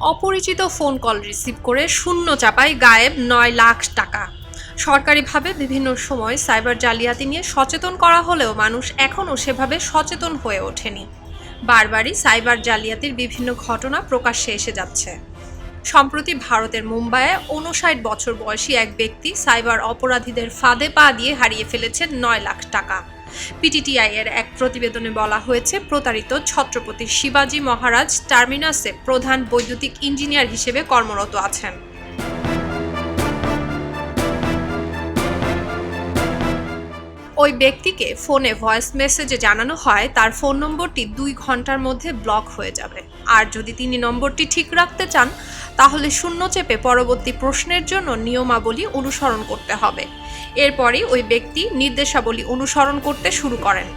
অপরিচিত phone call receive করে শূন্য চাপায় গায়েব নয় লাখ টাকা। সরকারিভাবে বিভিন্ন সময় সাইবার জালিয়াতি নিয়ে সচেতন করা হলেও মানুষ এখনও সেভাবে সচেতন হয়ে ওঠেনি। বারবারই সাইবার জালিয়াতির বিভিন্ন ঘটনা প্রকাশ্যে এসে যাচ্ছে। সম্প্রতি ভারতের মুম্বাইয়ে উনষাট বছর বয়সী এক ব্যক্তি সাইবার অপরাধীদের ফাঁদে পা দিয়ে হারিয়ে ফেলেছেন নয় লাখ টাকা। পিটিটিআই এর এক প্রতিবেদনে বলা হয়েছে, প্রতারিত ছত্রপতি শিবাজী মহারাজ টার্মিনাসে প্রধান বৈদ্যুতিক ইঞ্জিনিয়ার হিসেবে কর্মরত আছেন। ওই ব্যক্তিকে ফোনে ভয়েস মেসেজে জানানো হয়, তার ফোন নম্বরটি দুই ঘণ্টার মধ্যে ব্লক হয়ে যাবে। আর যদি তিনি নম্বরটি ঠিক রাখতে চান তাহলে শূন্য চেপে পরবর্তী প্রশ্নের জন্য নিয়মাবলী অনুসরণ করতে হবে। এরপরই ওই ব্যক্তি নির্দেশাবলী অনুসরণ করতে শুরু করেন।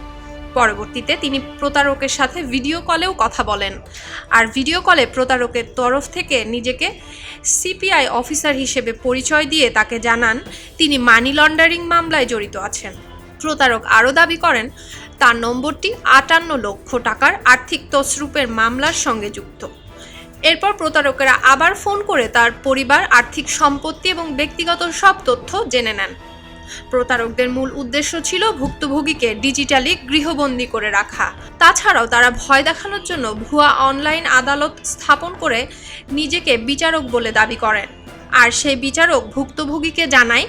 পরবর্তীতে তিনি প্রতারকের সাথে ভিডিও কলেও কথা বলেন। আর ভিডিও কলে প্রতারকের তরফ থেকে নিজেকে সিপিআই অফিসার হিসেবে পরিচয় দিয়ে তাকে জানান, তিনি মানি লন্ডারিং মামলায় জড়িত আছেন। প্রতারক আরও দাবি করেন, তার নম্বরটি আটান্ন লক্ষ টাকার আর্থিক তসরূপের মামলার সঙ্গে যুক্ত। এরপর প্রতারকেরা আবার ফোন করে তার পরিবার, আর্থিক সম্পত্তি এবং ব্যক্তিগত সব তথ্য জেনে নেন। প্রতারকদের মূল উদ্দেশ্য ছিল ভুক্তভোগীকে ডিজিটালি গৃহবন্দী করে রাখা। তাছাড়াও তারা ভয় দেখানোর জন্য ভুয়া অনলাইন আদালত স্থাপন করে নিজেকে বিচারক বলে দাবি করেন। আর সেই বিচারক ভুক্তভোগীকে জানায়,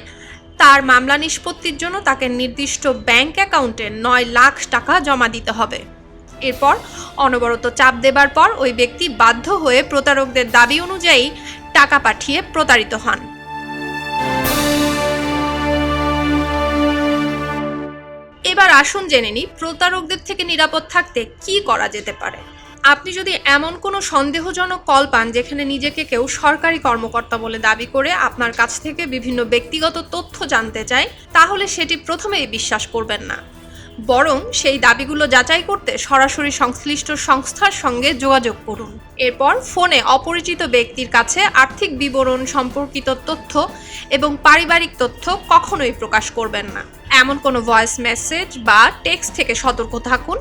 তার মামলা নিষ্পত্তির জন্য তাকে নির্দিষ্ট ব্যাংক অ্যাকাউন্টে নয় লাখ টাকা জমা দিতে হবে। এরপর অনবরত চাপ দেবার পর ওই ব্যক্তি বাধ্য হয়ে প্রতারকদের দাবি অনুযায়ী টাকা পাঠিয়ে প্রতারিত হন। এবার আসুন জেনে নিই, প্রতারকদের থেকে নিরাপদ থাকতে কি করা যেতে পারে? আপনি যদি এমন কোনো সন্দেহজনক কল পান যেখানে নিজেকে কেউ সরকারি কর্মকর্তা বলে দাবি করে আপনার কাছ থেকে বিভিন্ন ব্যক্তিগত তথ্য জানতে চায়, তাহলে সেটি প্রথমেই বিশ্বাস করবেন না। বরং সেই দাবিগুলো যাচাই করতে সরাসরি সংশ্লিষ্ট সংস্থার সঙ্গে যোগাযোগ করুন। এরপর ফোনে অপরিচিত ব্যক্তির কাছে আর্থিক বিবরণ সম্পর্কিত তথ্য এবং পারিবারিক তথ্য কখনোই প্রকাশ করবেন না। এমন কোনো ভয়েস মেসেজ বা টেক্সট থেকে সতর্ক থাকুন,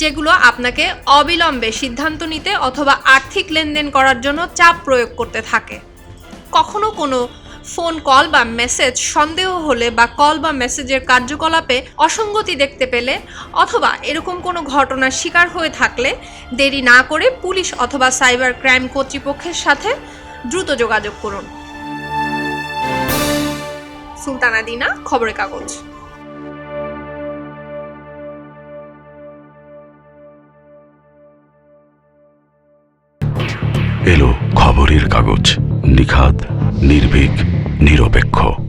যেগুলো আপনাকে অবিলম্বে সিদ্ধান্ত নিতে অথবা আর্থিক লেনদেন করার জন্য চাপ প্রয়োগ করতে থাকে। কখনো কোনো ফোন কল বা মেসেজ, সন্দেহ হলে বা কল বা মেসেজের কার্যকলাপে অসঙ্গতি দেখতে পেলে অথবা এরকম কোনো ঘটনার শিকার হয়ে থাকলে দেরি না করে পুলিশ অথবা সাইবার ক্রাইম কর্তৃপক্ষের সাথে দ্রুত যোগাযোগ করুন। সুলতানা দিনা, খবরের কাগজ। এলো খবরের কাগজ, নিখাত। নির্ভীক নিরপেক্ষ।